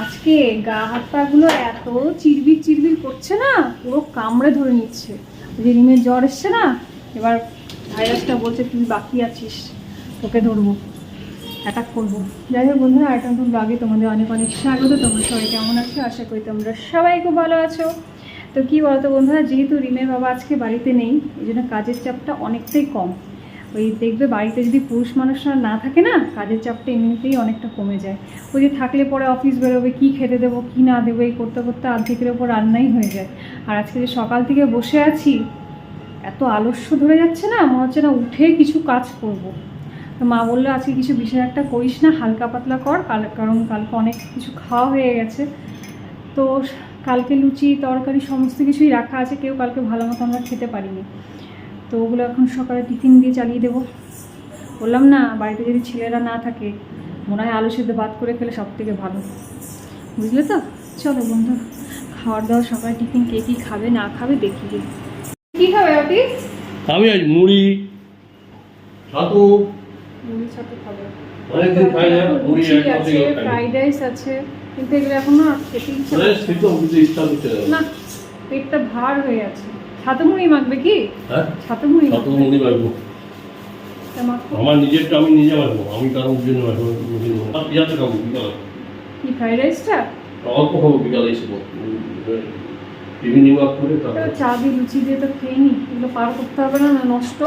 আজকে গা হাত পাগুলো এত চিরবির চিরবির করছে না, পুরো কামড়ে ধরে নিচ্ছে। রিমের জ্বর এসছে না, এবার ভাইরাসটা বলছে, তুই বাকি আছিস, তোকে ধরবো অ্যাটাক করব। যাই হোক বন্ধুরা এটা খুব আগে তোমাদের অনেক অনেক স্বাগত। তোমরা সবাই কেমন আছো? আশা করি তোমরা সবাই খুব ভালো আছো। তো কী বলতো বন্ধুরা, যেহেতু রিমের বাবা আজকে বাড়িতে নেই এই জন্য কাজের চাপটা অনেকটাই কম। ওই দেখবে বাড়িতে যদি পুরুষ মানুষরা না থাকে না, কাজের চাপটা এমনিতেই অনেকটা কমে যায়। ওই যে থাকলে পরে অফিস বেরোবে, কী খেতে দেবো, কী না দেবো, এই করতে করতে অর্ধেকের ওপর রান্নাই হয়ে যায়। আর আজকে যে সকাল থেকে বসে আছি, এত আলস্য ধরে যাচ্ছে না, মনে হচ্ছে না উঠে কিছু কাজ করব। তো মা বলল, আজকে কিছু বিশেষ একটা করিস না, হালকা পাতলা কর, কাল কারণ কালকে অনেক কিছু খাওয়া হয়ে গেছে। তো কালকে লুচি, তরকারি, সমস্ত কিছুই রাখা আছে, কেউ কালকে ভালো মতো আমরা খেতে পারিনি। তো ওগুলো এখন সকালে টিফিন দিয়ে চালিয়ে দেবো। বললাম না বাড়িতে যদি ছেলেরা না থাকে মনে হয় আলু সিদ্ধ ভাত করে খেলে সব থেকে ভালো। বুঝলে তো? চলো বন্ধু খাওয়ার দাওয়ার সকালে টিফিন কে কী খাবে না খাবে দেখি কী খাবে আপনি আমি আজ মুড়ি ছাতু। মুড়ি ছাতু খাবে। অনেকদিন খাই না মুড়ি আছে ফ্রাইড রাইস আছে কিন্তু এগুলো এখন না। খেতে ইচ্ছা। না পেটটা ভার হয়ে আছে। ছাতু মুড়ি মাখবে কি? হ্যাঁ। ছাতু মুড়ি ছাতু মাখবে? আমার নিজেরটা আমি নিজে মাখবো। আমি কারোর জন্য মাখবো মাখবো। খাব বিকালে। কি ফ্রাইড রাইসটা? অল্প খাব বিকালে এসে টিফিন ওয়াক করে তো চা দিয়ে লুচি দিয়ে তো খেয়ে নি। এগুলো পার করতে হবে না না নষ্ট।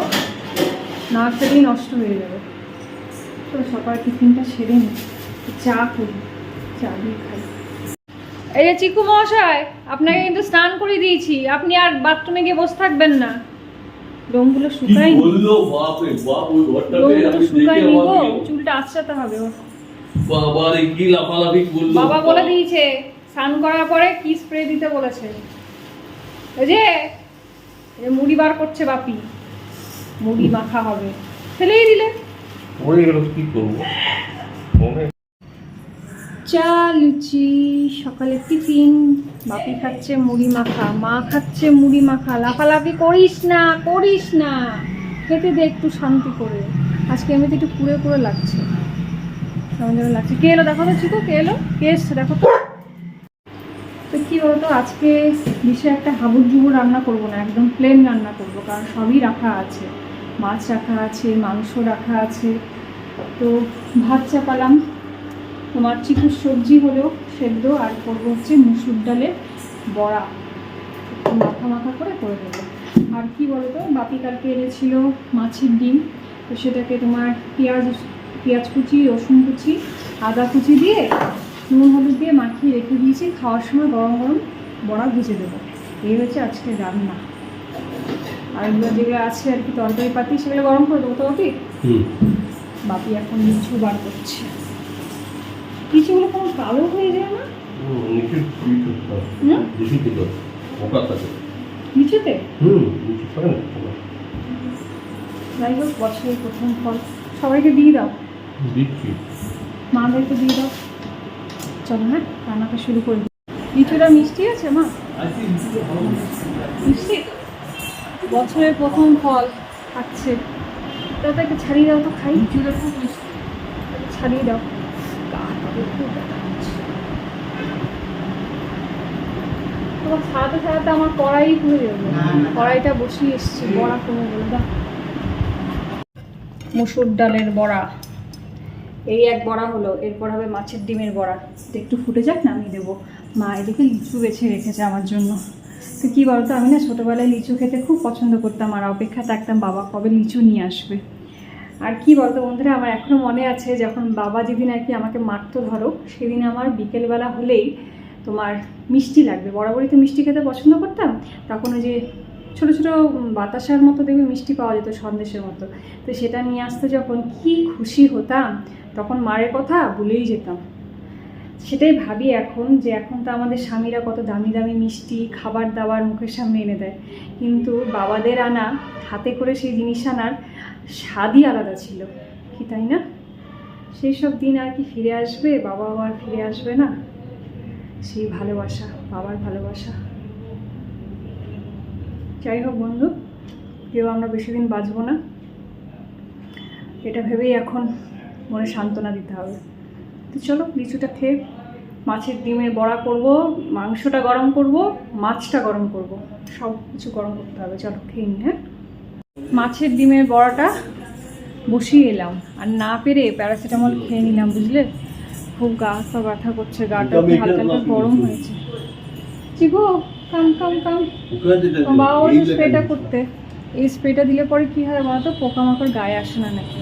না খেলেই নষ্ট হয়ে যাবে। তো সকাল টিফিনটা সেরে নি। চা করি। চা দিয়ে খাই। এই যে চিকু মহাশয় আপনাকে কিন্তু স্নান করে দিয়েছি। আপনি আর বাথরুমে গিয়ে বসে থাকবেন না। লোমগুলো শুকায়নি। বলল? বাপ রে বাপ ওই লোমগুলো আমি দেখে আমার চুলটা আঁচড়াতে হবে বাবা রে কি লাফালাফি বলল বাবা বলে দিয়েছে স্নান করার পরে কি স্প্রে দিতে বলেছে। ওই যে এই মুড়ি বার করছে বাপি। মুড়ি মাখা হবে। ফেলেই দিলে। পড়ে গেল কি করব? চা, লুচি সকালে টিফিন, বাপি খাচ্ছে মুড়ি মাখা, মা খাচ্ছে মুড়ি মাখা, লাফালাফি করিস না করিস না। খেতে দে একটু শান্তি করে। আজকে এমনিতে একটু পুড়ে পুড়ে লাগছে। কেমন যেন লাগছে। কে এলো? দেখো তো চিকু, কে এলো? কে এসছে? দেখো তো। তো কী বলতো, আজকে বিশেষ একটা হাবুর জুবুর রান্না করব না, একদম প্লেন রান্না করব, কারণ সবই রাখা আছে। মাছ রাখা আছে, মাংস রাখা আছে। তো ভাত চাপালাম। তোমার চিকুর সবজি হলো সেদ্ধ আর করব হচ্ছে মুসুর ডালের বড়া। মাখা মাখা করে করে দেবো আর কি বলতো বাপি কালকে এনেছিল মাছের ডিম তো সেটাকে তোমার পেঁয়াজ পেঁয়াজ কুচি রসুন কুচি আদা কুচি দিয়ে নুন হলুদ দিয়ে মাখিয়ে রেখে দিয়েছি। খাওয়ার সময় গরম গরম বড়া ভেজে দেবো। এই হচ্ছে আজকে রান্না। আর এগুলো যেগুলো আছে আর কি তরকারি পাতি সেগুলো গরম করে দেবো তো বাপি? বাপি এখন লিচু বার করছে। লিচুগুলো কোনো কালো হয়ে যায় না? লিচুতে না। যাই হোক বছরের প্রথম ফল। সবাইকে দিয়ে দাও। মাদেরকে দিয়ে দাও। চলো হ্যাঁ রান্নাটা শুরু করি লিচুটা মিষ্টি আছে মা? মিষ্টি? বছরের প্রথম ফল। খাচ্ছে। একটু ছাড়িয়ে দাও তো খাই। লিচুটা খুব মিষ্টি। ছাড়িয়ে দাও গা হাতে খুব ব্যথা করছে। তোমার ছাড়াতে আমার কড়াই পুড়ে যাবে কড়াইটা বসিয়ে এসছি বড়া দাও। মুসুর ডালের বড়া। এই এক বড়া হলো এরপর হবে মাছের ডিমের বড়া। তো একটু ফুটে যাক না আমি দেবো। মা এদিকে লিচু বেছে রেখেছে আমার জন্য। তো কী বলতো আমি না ছোটোবেলায় লিচু খেতে খুব পছন্দ করতাম আর অপেক্ষা থাকতাম বাবা কবে লিচু নিয়ে আসবে। আর কি বলতো বন্ধুরা, আমার এখনও মনে আছে যখন বাবা যেদিন আর কি আমাকে মারতো ধরো, সেদিন আমার বিকেলবেলা হলেই তোমার মিষ্টি লাগবে। বরাবরই তো মিষ্টি খেতে পছন্দ করতাম, তখন ওই যে ছোটো ছোটো বাতাসার মতো দেখবে মিষ্টি পাওয়া যেত সন্দেশের মতো। তো সেটা নিয়ে আসতে যখন কি খুশি হতাম, তখন মারের কথা ভুলেই যেতাম। সেটাই ভাবি এখন যে এখন তো আমাদের স্বামীরা কত দামি দামি মিষ্টি, খাবার দাবার মুখের সামনে এনে দেয়। কিন্তু বাবাদের আনা, হাতে করে সেই জিনিস আনার স্বাদই আলাদা ছিল, কি তাই না? সেই সব দিন আর কি ফিরে আসবে? বাবা আর ফিরে আসবে না? সেই ভালোবাসা, বাবার ভালোবাসা। যাই হোক বন্ধু, কেউ আমরা বেশি দিন বাঁচবো না। এটা ভেবেই এখন মনে সান্ত্বনা দিতে হবে। তো চলো, লিচুটা খেয়ে মাছের ডিমের বড়া করব, মাংসটা গরম করব, মাছটা গরম করব। সব কিছু গরম করতে হবে। চলো, খেয়ে নিই হ্যাঁ? মাছের ডিমের বড়াটা বসিয়ে এলাম। আর না পেরে প্যারাসিটামল খেয়ে নিলাম বুঝলে? খুব গা হাত ব্যথা করছে গাটা হালকা হালকা গরম হয়েছে। চিকু কাম কাম কাম। বাবা ওই স্প্রেটা করতে এই স্প্রেটা দিলে পরে কি হয় বলতো? পোকামাকড় গায়ে আসে না নাকি?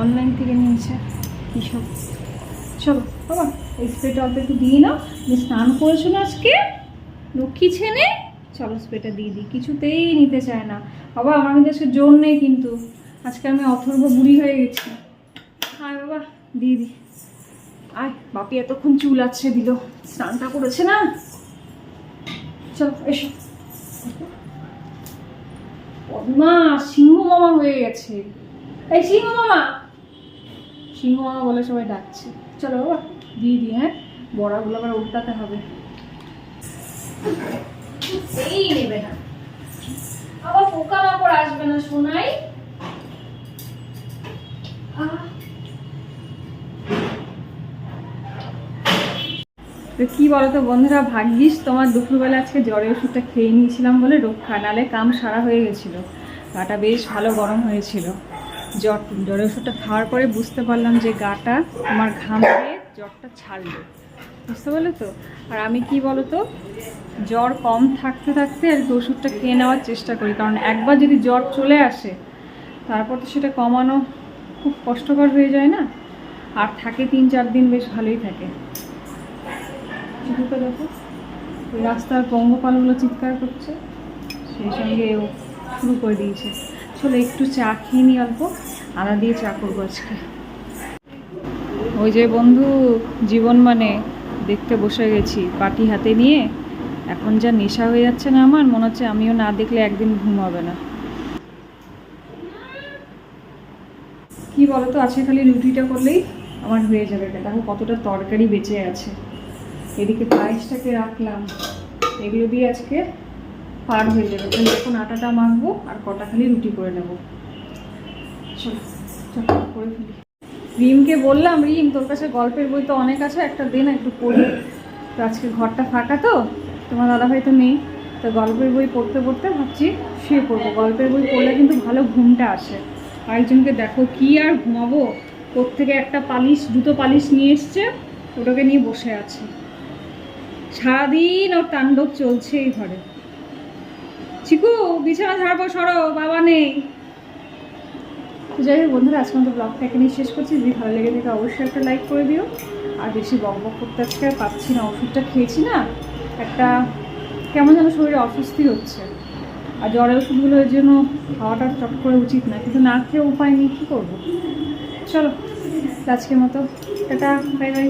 অনলাইন থেকে নিয়েছে এইসব চলো বাবা এই স্প্রেটা অল্প একটু দিয়ে নাও। তুমি স্নান করেছ না আজকে? লক্ষ্মী ছেনে চলো স্প্রেটা দিয়ে দিই। কিছুতেই নিতে চায় না। বাবা, আমার কিন্তু আজকে জোর নেই কিন্তু। আজকে আমি অথর্ব বুড়ি হয়ে গেছি। আয় বাবা, দিয়ে দিই আয়, বাপি এতক্ষণ চুল আছে দিল। স্নানটা করেছে না? চল, এসো। পদ্মা, সিংহ মামা হয়ে গেছে। এই সিংহ মামা! সিংহ মামা বলে সবাই ডাকছে। চলো বাবা, দিয়ে দিই হ্যাঁ? বড়াগুলো আবার উল্টাতে হবে। এই নেবে না। আবার পোকা মাকড় আসবে না শোনাই তো কি বলতো বন্ধুরা, ভাগ্যিস তোমার দুপুরবেলা আজকে জ্বরের ওষুধটা খেয়ে নিয়েছিলাম বলে রক্ষা, নালে কাম সারা হয়ে গেছিল। গাটা বেশ ভালো গরম হয়েছিল। জ্বর, জ্বরের ওষুধটা খাওয়ার পরে বুঝতে পারলাম যে গাটা আমার ঘাম দিয়ে জ্বরটা ছাড়লো। বুঝতে পারলে তো? আর আমি কি বলতো? জ্বর কম থাকতে থাকতে আর কি ওষুধটা খেয়ে নেওয়ার চেষ্টা করি। কারণ একবার যদি জ্বর চলে আসে, তারপর তো সেটা কমানো খুব কষ্টকর হয়ে যায় না? আর থাকে তিন চার দিন বেশ ভালোই থাকে। দেখো। রাস্তার পঙ্গপালগুলো চিৎকার করছে। সেই সঙ্গে ও শুরু করে দিয়েছে। চলো একটু চা খেয়ে নিই অল্প। আদা দিয়ে চা করব আজকে। ওই যে বন্ধু, জীবন মানে দেখতে বসে গেছি, পাটি হাতে নিয়ে। এখন যা নেশা হয়ে যাচ্ছে না আমার, মনে হচ্ছে আমিও না দেখলে একদিন ঘুম হবে না। কি বলতো, আজকে খালি রুটিটা করলেই আমার হয়ে যাবে দেখো কতটা তরকারি বেঁচে আছে। এদিকে পায়েসটাকে রাখলাম। এগুলো দিয়ে আজকে পার হয়ে যাবে। তাহলে এখন আটাটা মাখবো আর কটা খালি রুটি করে নেব। চলো চলো, করে ফেলি। রিমকে বললাম, রিম, তোর কাছে গল্পের বই তো অনেক আছে, একটা দিন একটু পড়ি। তো আজকে ঘরটা ফাঁকা তো, তোমার দাদাভাই তো নেই। তো গল্পের বই পড়তে পড়তে ভাবছি শুয়ে পড়ব। গল্পের বই পড়লে কিন্তু ভালো ঘুমটা আসে। আরেকজনকে দেখো কি আর ঘুমাবো? থেকে একটা পালিশ দুটো পালিশ নিয়ে এসছে, ওটাকে নিয়ে বসে আছে। সারাদিন ওর তাণ্ডব চলছে এই ঘরে। চিকু বিছানা ঝাড়বো, সরো, বাবা নেই। তো যাই হোক বন্ধুরা, আজকে মতো ব্লগটা এখানেই শেষ করছি। যদি ভালো লেগে থাকে অবশ্যই একটা লাইক করে দিও। আর বেশি বক বক করতে আজকে আর পাচ্ছি না, ওষুধটা খেয়েছি না। একটা কেমন যেন শরীরে অস্বস্তি হচ্ছে। আর জ্বরের ওষুধগুলো এর জন্য খাওয়াটা চট করে উচিত না, কিন্তু না খেয়ে উপায় নেই, কী করব? চলো, আজকের মতো এটা বাই বাই